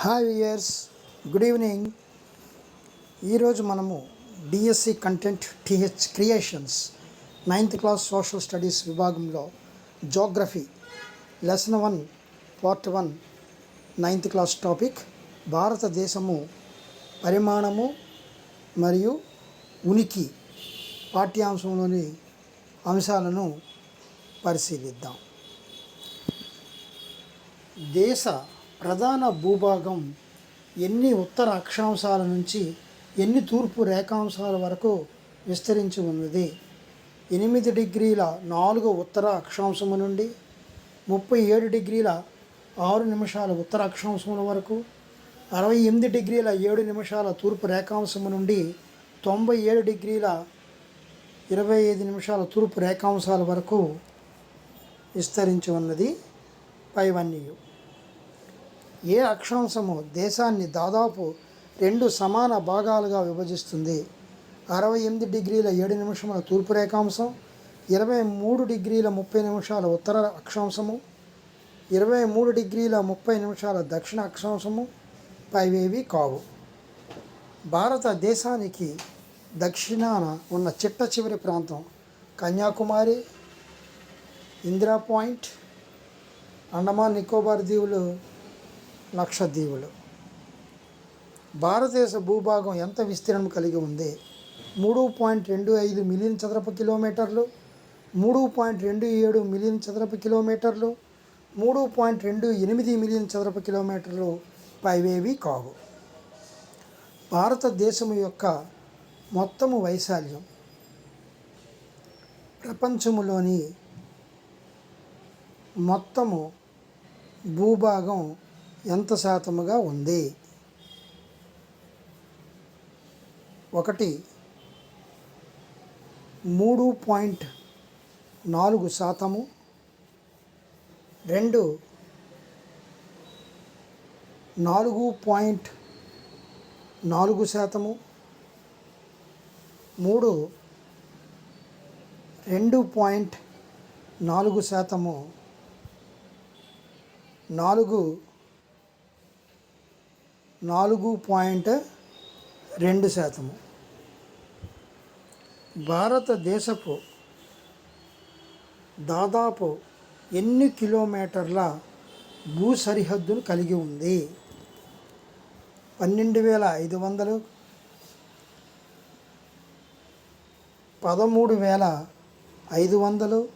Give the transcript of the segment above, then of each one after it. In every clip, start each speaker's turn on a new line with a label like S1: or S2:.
S1: Hi viewers good evening ఈరోజు మనము DSC content TH creations ninth class social studies విభాగంలో geography lesson one part one ninth class topic భారతదేశము పరిమాణము మరియు ఉనికి పాఠ్యాంశంలోని అంశాలను పరిశీలిద్దాం. దేశ ప్రధాన భూభాగం ఎన్ని ఉత్తర అక్షాంశాల నుంచి ఎన్ని తూర్పు రేఖాంశాల వరకు విస్తరించి ఉన్నది? ఎనిమిది డిగ్రీల నాలుగు ఉత్తర అక్షాంశము నుండి ముప్పై ఏడు డిగ్రీల ఆరు నిమిషాల ఉత్తర అక్షాంశముల వరకు అరవై ఎనిమిది డిగ్రీల ఏడు నిమిషాల తూర్పు రేఖాంశము నుండి తొంభై ఏడు డిగ్రీల ఇరవై ఐదు నిమిషాల తూర్పు రేఖాంశాల వరకు విస్తరించి ఉన్నది. పైవన్నీయు. ఏ అక్షాంశము దేశాన్ని దాదాపు రెండు సమాన భాగాలుగా విభజిస్తుంది? అరవై ఎనిమిది డిగ్రీల ఏడు నిమిషముల తూర్పు రేఖాంశం ఇరవై మూడు డిగ్రీల ముప్పై నిమిషాల ఉత్తర అక్షాంశము ఇరవై మూడు డిగ్రీల ముప్పై నిమిషాల దక్షిణ అక్షాంశము పైవేవి కావు. భారతదేశానికి దక్షిణాన ఉన్న చిట్ట చివరి ప్రాంతం కన్యాకుమారి ఇందిరా పాయింట్ అండమాన్ నికోబార్ దీవులు లక్షద్వీపులు భారతదేశ భూభాగం ఎంత విస్తీర్ణం కలిగి ఉంది? మూడు పాయింట్ రెండు ఐదు మిలియన్ చదరపు కిలోమీటర్లు మూడు పాయింట్ రెండు ఏడు మిలియన్ చదరపు కిలోమీటర్లు మూడు పాయింట్ రెండు ఎనిమిది మిలియన్ చదరపు కిలోమీటర్లు పైవేవి కావు. భారతదేశం యొక్క మొత్తము వైశాల్యం ప్రపంచములోని మొత్తము భూభాగం ఎంత శాతముగా ఉంది? ఒకటి మూడు పాయింట్ నాలుగు శాతము. రెండు నాలుగు పాయింట్ నాలుగు శాతము. మూడు రెండు పాయింట్ నాలుగు శాతము. నాలుగు నాలుగు పాయింట్ రెండు శాతము భారతదేశపు దాదాపు ఎన్ని కిలోమీటర్ల భూ సరిహద్దును కలిగి ఉంది? పన్నెండు వేల ఐదు వందలు పదమూడు వేల ఐదు వందలు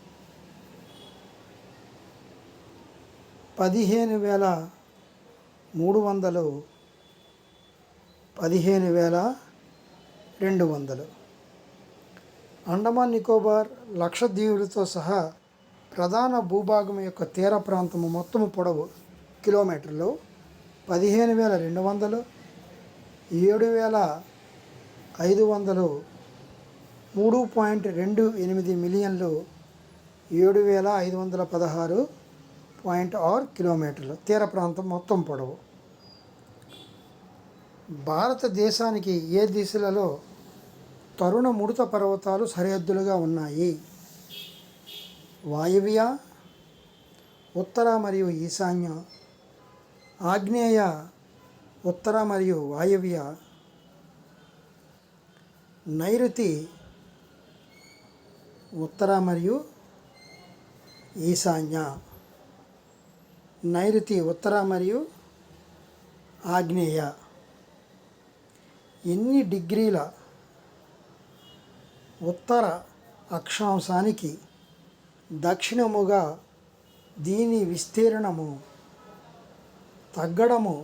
S1: పదిహేను వేల మూడు వందలు పదిహేను వేల రెండు వందలు. అండమాన్ నికోబార్ లక్షద్వీపులతో సహా ప్రధాన భూభాగం యొక్క తీర ప్రాంతము మొత్తము పొడవు కిలోమీటర్లు పదిహేను వేల రెండు వందలు ఏడు వేల ఐదు వందలు మూడు పాయింట్ రెండు ఎనిమిది మిలియన్లు ఏడు వేల ఐదు వందల పదహారు పాయింట్ ఆరు కిలోమీటర్లు. తీర ప్రాంతం మొత్తం పొడవు. భారతదేశానికి ఏ దిశలలో తరుణ ముడత పర్వతాలు సరిహద్దులుగా ఉన్నాయి? వాయువ్య ఉత్తర మరియు ఈశాన్య ఆగ్నేయ ఉత్తర మరియు వాయువ్య నైరుతి ఉత్తర మరియు ఈశాన్య నైరుతి ఉత్తర మరియు ఆగ్నేయ. ఎన్ని డిగ్రీల ఉత్తర అక్షాంశానికి దక్షిణముగా దీని విస్తీర్ణము తగ్గడము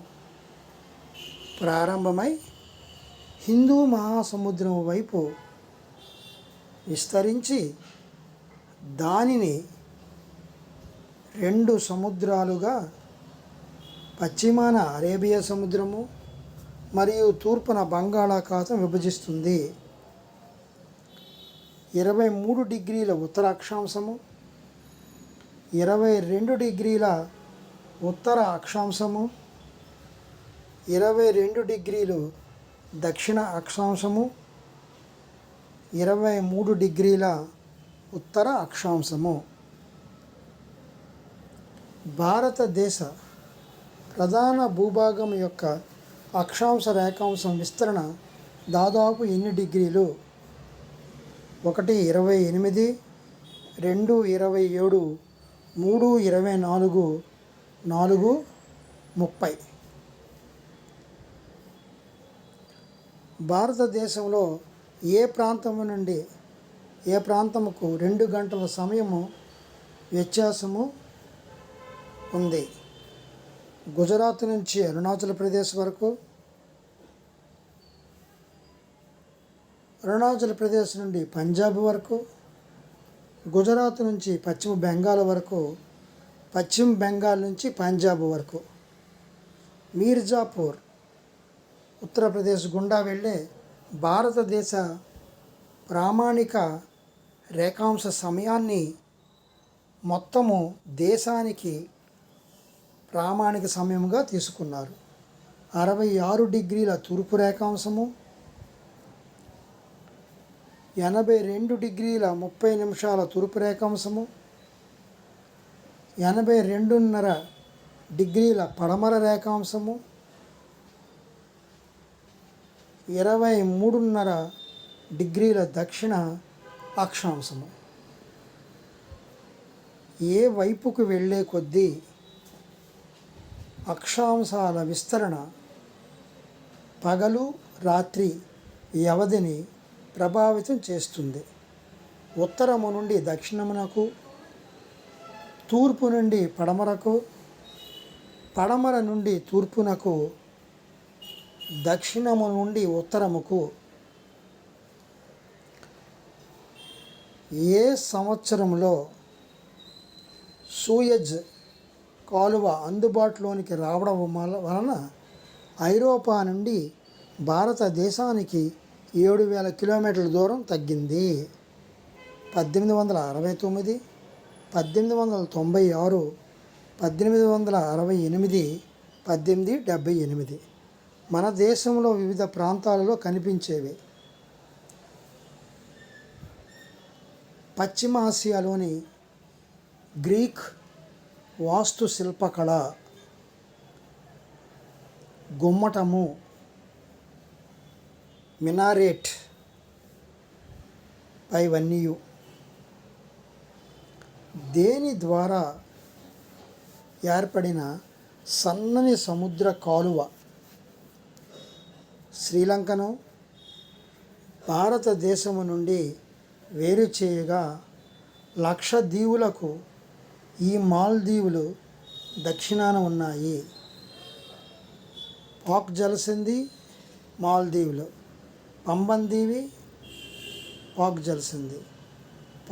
S1: ప్రారంభమై హిందూ మహాసముద్రం వైపు విస్తరించి దానిని రెండు సముద్రాలుగా పశ్చిమాన అరేబియా సముద్రము మరియు తూర్పున బంగాళాఖాతం విభజిస్తుంది. ఇరవై మూడు డిగ్రీల ఉత్తర అక్షాంశము ఇరవై రెండు డిగ్రీల ఉత్తర అక్షాంశము ఇరవై రెండు డిగ్రీలు దక్షిణ అక్షాంశము ఇరవై మూడు డిగ్రీల ఉత్తర అక్షాంశము భారతదేశ ప్రధాన భూభాగం యొక్క అక్షాంశ రేఖాంశం విస్తరణ దాదాపు ఎన్ని డిగ్రీలు? ఒకటి ఇరవై ఎనిమిది రెండు ఇరవై ఏడు మూడు ఇరవై నాలుగు నాలుగు ముప్పై. భారతదేశంలో ఏ ప్రాంతం నుండి ఏ ప్రాంతముకు రెండు గంటల సమయము వ్యత్యాసము ఉంది? గుజరాత్ నుంచి అరుణాచల్ ప్రదేశ్ వరకు అరుణాచల్ ప్రదేశ్ నుండి పంజాబ్ వరకు గుజరాత్ నుంచి పశ్చిమ బెంగాల్ వరకు పశ్చిమ బెంగాల్ నుంచి పంజాబ్ వరకు. మీర్జాపూర్ ఉత్తరప్రదేశ్ గుండా వెళ్ళే భారతదేశ ప్రామాణిక రేఖాంశ సమయాన్ని మొత్తము దేశానికి ప్రామాణిక సమయముగా తీసుకున్నారు. అరవై ఆరు డిగ్రీల తూర్పు రేఖాంశము ఎనభై రెండు డిగ్రీల ముప్పై నిమిషాల తూర్పు రేఖాంశము ఎనభై రెండున్నర డిగ్రీల పడమర రేఖాంశము ఇరవై మూడున్నర డిగ్రీల దక్షిణ అక్షాంశము. ఏ వైపుకు వెళ్ళే కొద్దీ అక్షాంశాల విస్తరణ పగలు రాత్రి వ్యవధిని ప్రభావితం చేస్తుంది. ఉత్తరము నుండి దక్షిణమునకు తూర్పు నుండి పడమరకు పడమర నుండి తూర్పునకు దక్షిణము నుండి ఉత్తరముకు. ఏ సంవత్సరంలో సూయజ్ కాలువ అందుబాటులోనికి రావడం వలన ఐరోపా నుండి భారతదేశానికి ఏడు వేల కిలోమీటర్ల దూరం తగ్గింది. పద్దెనిమిది వందల అరవై తొమ్మిది పద్దెనిమిది వందల తొంభై ఆరు పద్దెనిమిది వందల అరవై ఎనిమిది పద్దెనిమిది డెబ్భై ఎనిమిది మన దేశంలో వివిధ ప్రాంతాలలో కనిపించేవి. పశ్చిమ ఆసియాలోని గ్రీక్ వాస్తుశిల్పకళ గుమ్మటము మినారేట్ పైవన్నీయు దేని ద్వారా ఏర్పడిన సన్నని సముద్ర కాలువ? శ్రీలంకను భారతదేశము నుండి వేరు చేయగా లక్షద్వీపులకు ఈ మాల్దీవులు దక్షిణాన ఉన్నాయి. పాక్ జలసింది మాల్దీవులు. పంబందీవి పాక్ జలసింది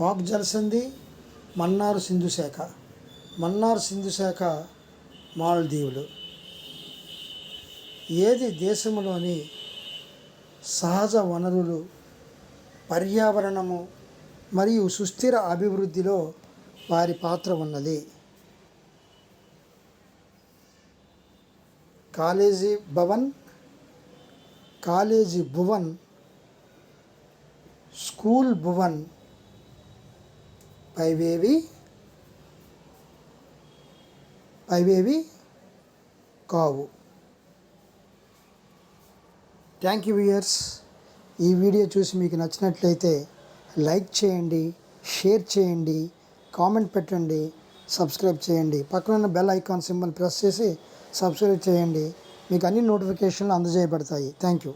S1: పాక్ జలసింది మన్నార్ సింధు శాఖ. మన్నార్ సింధు శాఖ మాల్దీవులు. ఏది దేశంలోని సహజ వనరులు పర్యావరణము మరియు సుస్థిర అభివృద్ధిలో వారి పాత్ర ఉన్నది. College Bhavan college Bhuvan school Bhuvan పైవేవి పైవేవి కావు. థ్యాంక్ యూ వ్యూయర్స్ ఈ వీడియో చూసి మీకు నచ్చినట్లయితే లైక్ చేయండి షేర్ చేయండి. కామెంట్ పెట్టండి సబ్స్క్రైబ్ చేయండి. పక్కన ఉన్న బెల్ ఐకాన్ సింబల్ ప్రెస్ చేసి సబ్స్క్రైబ్ చేయండి. మీకు అన్ని నోటిఫికేషన్లు అందజేయబడతాయి. Thank you